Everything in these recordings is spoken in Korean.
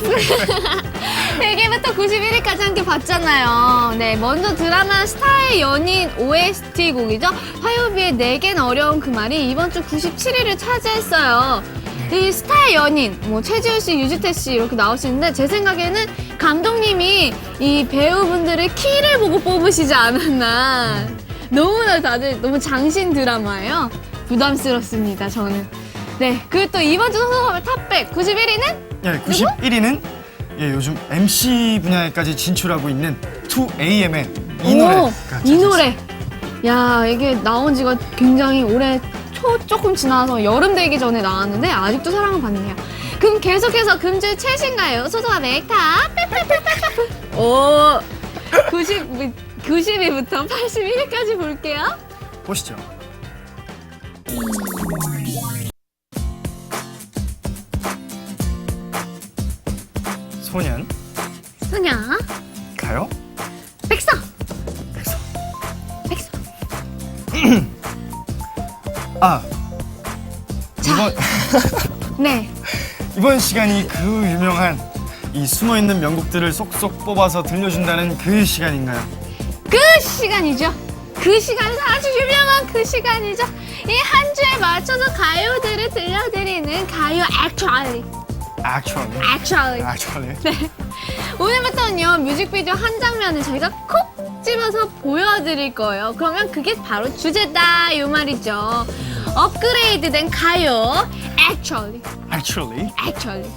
100일부터 91일까지 함께 봤잖아요. 네, 먼저 드라마 스타의 연인 OST 곡이죠. 화요비의 내겐 어려운 그 말이 이번 주 97일을 차지했어요. 이 스타의 연인, 뭐 최지우 씨, 유지태 씨 이렇게 나오시는데 제 생각에는 감독님이 이 배우분들의 키를 보고 뽑으시지 않았나. 너무나 다들 너무 장신 드라마예요. 부담스럽습니다, 저는. 네, 그리고 또 이번 주 소속하면 탑백 91위는 예, 91위는 예, 요즘 MC 분야에까지 진출하고 있는 2AM의 이 노래가 이 노래. 야, 이게 나온 지가 굉장히 오래 초 조금 지나서 여름 되기 전에 나왔는데 아직도 사랑을 받네요. 그럼 계속해서 금주 최신가요? 소소와 메이카 빼빼빼빼빼. 오, 90 90위부터 81위까지 볼게요. 보시죠. 소년 소냐, 가요? 백서, 백서. 백서. 아 자. 이번 네, 이번 시간이 그 유명한 이 숨어 있는 명곡들을 쏙쏙 뽑아서 들려준다는 그 시간인가요? 그 시간이죠. 그 시간 아주 유명한 그 시간이죠. 이 한 주에 맞춰서 가요들을 들려드리는 가요 액츄얼리. Actually, 액츄얼리. actually. 네. 오늘부터는요 뮤직비디오 한 장면을 저희가 콕 집어서 보여드릴 거예요. 그러면 그게 바로 주제다 이 말이죠. 업그레이드 된 가요 actually Actually. actually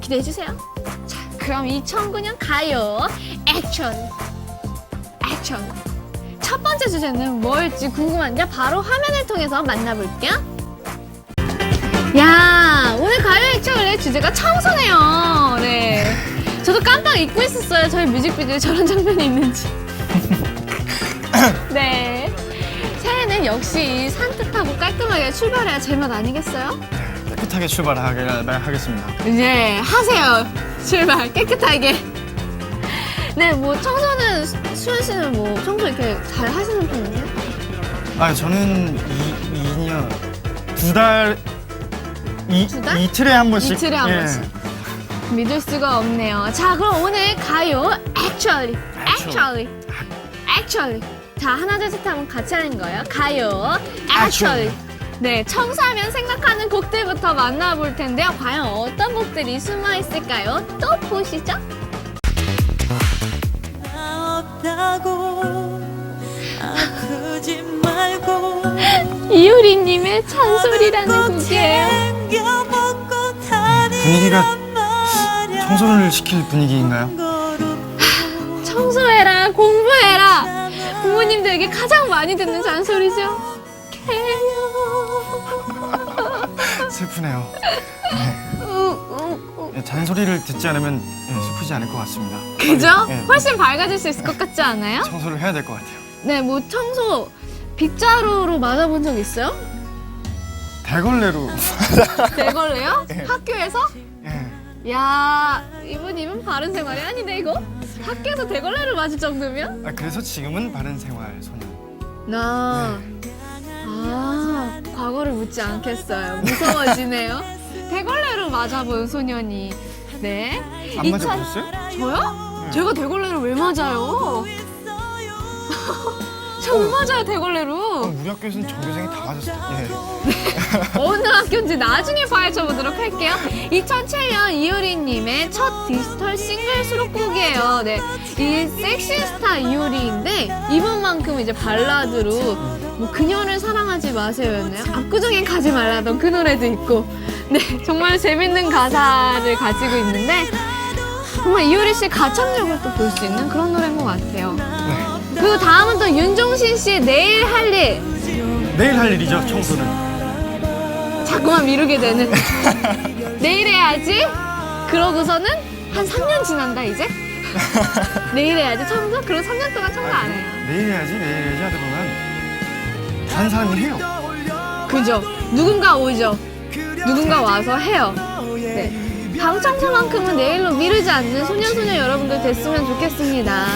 기대해 주세요. 자 그럼 2009년 가요 actually actually 첫 번째 주제는 뭘지 궁금한데 바로 화면을 통해서 만나볼게요. 야 오늘 가요 액츄얼의 주제가 청소네요. 네. 저도 깜빡 잊고 있었어요. 저희 뮤직비디오에 저런 장면이 있는지. 네. 새해는 역시 산뜻하고 깔끔하게 출발해야 제맛 아니겠어요? 깨끗하게 출발하겠습니다. 이제 하세요. 출발 깨끗하게. 네, 뭐 청소는 수- 수현 씨는 뭐 청소 이렇게 잘 하시는 편이에요? 아 저는 이 2년 두 달 이, 두 달? 이틀에 한 번씩 이틀에 한 예. 번씩. 믿을 수가 없네요. 자, 그럼 오늘 가요 actually, actually, actually. 자, 하나 둘 셋 하면 같이 하는 거예요. 가요 actually. 네, 청소하면 생각하는 곡들부터 만나볼 텐데요. 과연 어떤 곡들이 숨어 있을까요? 또 보시죠. 나 없다고 아프지 말고 이효리님의 찬소리라는 곡이에요. 분위기가 청소를 시킬 분위기인가요? 청소해라, 공부해라. 부모님들에게 가장 많이 듣는 잔소리죠. 슬프네요. 우. 예, 잔소리를 듣지 않으면 예, 슬프지 않을 것 같습니다. 그죠? 예, 훨씬 밝아질 수 있을 것 같지 않아요? 청소를 해야 될 것 같아요. 네, 뭐 청소 빗자루로 맞아본 적 있어요? 대걸레로 대걸레요? 예. 학교에서? 예. 야, 이분 이분 바른 생활이 아니네 이거. 학교에서 대걸레를 맞을 정도면? 아, 그래서 지금은 바른 생활 소년. 나, 아, 과거를 묻지 않겠어요. 무서워지네요. 대걸레로 맞아본 소년이. 네. 안2000 맞아보셨어요? 저요? 네. 제가 대걸레를 왜 맞아요? 저왜 맞아요 대걸레로? 우리 학교에서는 전교생이 다 맞았을 때. 어느 학교인지 나중에 파헤쳐보도록 할게요. 2007년 이효리님의 첫 디지털 싱글 수록곡이에요. 네, 이 섹시스타 이효리인데 이번만큼 이제 발라드로 뭐 그녀를 사랑하지 마세요였나요? 압구정엔 가지 말라던 그 노래도 있고, 네 정말 재밌는 가사를 가지고 있는데 정말 이효리 씨의 가창력을 또 볼 수 있는 그런 노래인 것 같아요. 네. 그리고 다음은 또 윤종신 씨의 내일 할 일. 내일 할 일이죠, 청소는. 자꾸만 미루게 되는. 내일 해야지. 그러고서는 한 3년 지난다 이제? 내일 해야지 청소? 그리고 3년 동안 청소 안 해요. 내일 해야지, 내일 해야지 하다 보면 다른 사람이 해요. 그죠. 누군가 오죠. 누군가 와서 해요 청소만큼은 내일로 미루지 않는 소녀소녀 여러분들 됐으면 좋겠습니다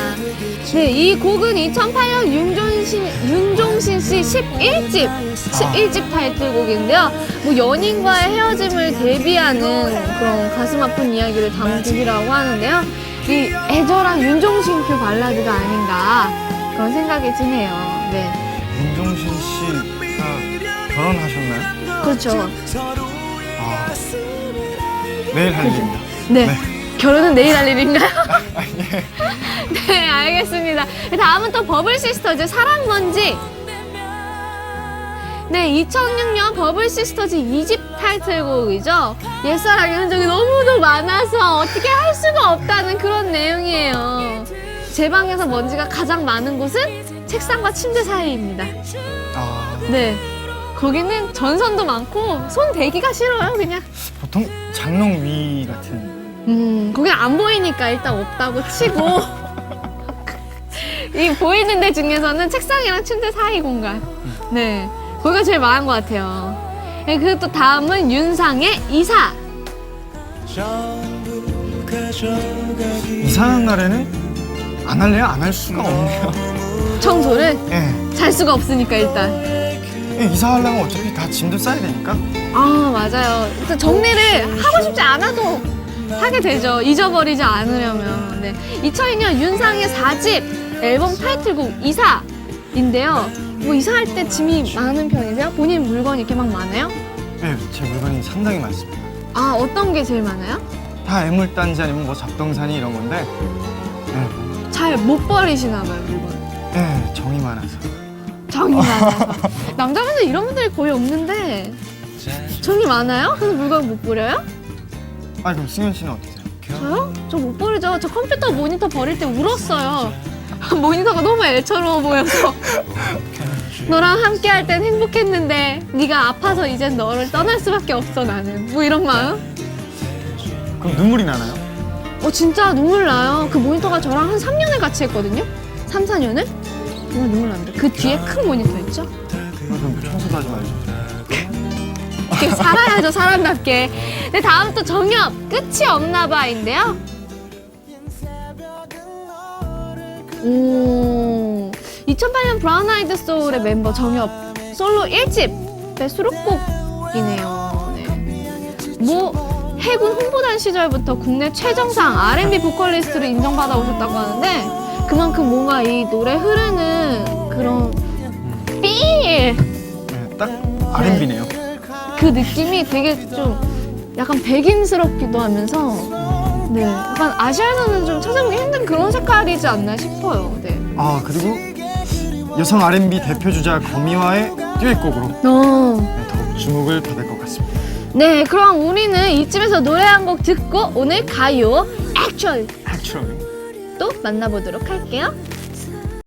네, 이 곡은 2008년 윤종신, 윤종신 윤종신 씨 11집, 11집 타이틀곡인데요. 뭐 연인과의 헤어짐을 대비하는 그런 가슴 아픈 이야기를 담은 곡이라고 하는데요. 이 애절한 윤종신 표 발라드가 아닌가 그런 생각이 드네요. 네. 윤종신 씨가 결혼하셨나요? 그렇죠. 아, 내일 할 일입니다. 네. 네. 결혼은 내일 할 일인가요? 아, 예. 네, 알겠습니다. 다음은 또 버블 시스터즈 사랑 먼지. 네, 2006년 버블 시스터즈 2집 타이틀곡이죠. 옛사랑의 흔적이 너무도 많아서 어떻게 할 수가 없다는 그런 내용이에요. 제 방에서 먼지가 가장 많은 곳은 책상과 침대 사이입니다. 아, 네. 거기는 전선도 많고 손 대기가 싫어요, 그냥. 보통 장롱 위 같은. 음, 거기는 안 보이니까 일단 없다고 치고. 이 보이는 데 중에서는 책상이랑 침대 사이 공간. 네. 거기가 제일 많은 것 같아요. 네, 그리고 또 다음은 윤상의 이사. 이사하는 날에는 안 할래요? 안 할 수가 없네요. 청소를 예. 잘 수가 없으니까 일단. 예, 이사하려면 어차피 다 짐도 싸야 되니까. 아, 맞아요. 정리를 하고 싶지 않아도 하게 되죠. 잊어버리지 않으려면. 네. 2002년 윤상의 4집 앨범 타이틀곡 이사인데요. 뭐 이사할 때 짐이 많은 편이세요? 본인 물건이 이렇게 막 많아요? 예, 제 물건이 상당히 많습니다. 아, 어떤 게 제일 많아요? 다 애물단지 아니면 뭐 잡동사니 이런 건데. 예, 잘못 버리시나 봐요, 물건. 예, 정이 많아서. 정이 많아서. 남자분들 이런 분들이 거의 없는데. 정이 많아요? 그래서 물건 못 버려요? 아, 그럼 승현 씨는 어떠세요? 저요? 저 못 버리죠. 저 컴퓨터 모니터 버릴 때 울었어요. 모니터가 너무 애처로워 보여서. 너랑 함께 할 땐 행복했는데 네가 아파서 이젠 너를 떠날 수밖에 없어 나는. 뭐 이런 마음? 그럼 눈물이 나나요? 어 진짜 눈물 나요. 그 모니터가 저랑 한 3년을 같이 했거든요. 3, 4년을? 정말 눈물 납니다. 그 뒤에 큰 모니터 있죠? 아, 그럼 청소도 하지. 이렇게 살아야죠 사람답게. 네 다음 또 정엽 끝이 없나 봐인데요. 오 2008년 브라운 아이드 소울의 멤버 정엽 솔로 1집의 수록곡이네요. 네. 뭐 해군 홍보단 시절부터 국내 최정상 R&B 보컬리스트로 인정받아 오셨다고 하는데 그만큼 뭔가 이 노래 흐르는 그런 필 예, 딱 R&B네요. 그 느낌이 되게 좀 약간 백인스럽기도 하면서 네 약간 아시아에서는 좀 찾아보기 힘든 그런 색깔이지 않나 싶어요. 네. 아, 그리고 여성 R&B 대표 주자 거미와의 듀엣곡으로 어. 네, 더욱 주목을 받을 것 같습니다. 네, 그럼 우리는 이쯤에서 노래 한 곡 듣고 오늘 가요 액츄얼 Actually. 또 만나보도록 할게요.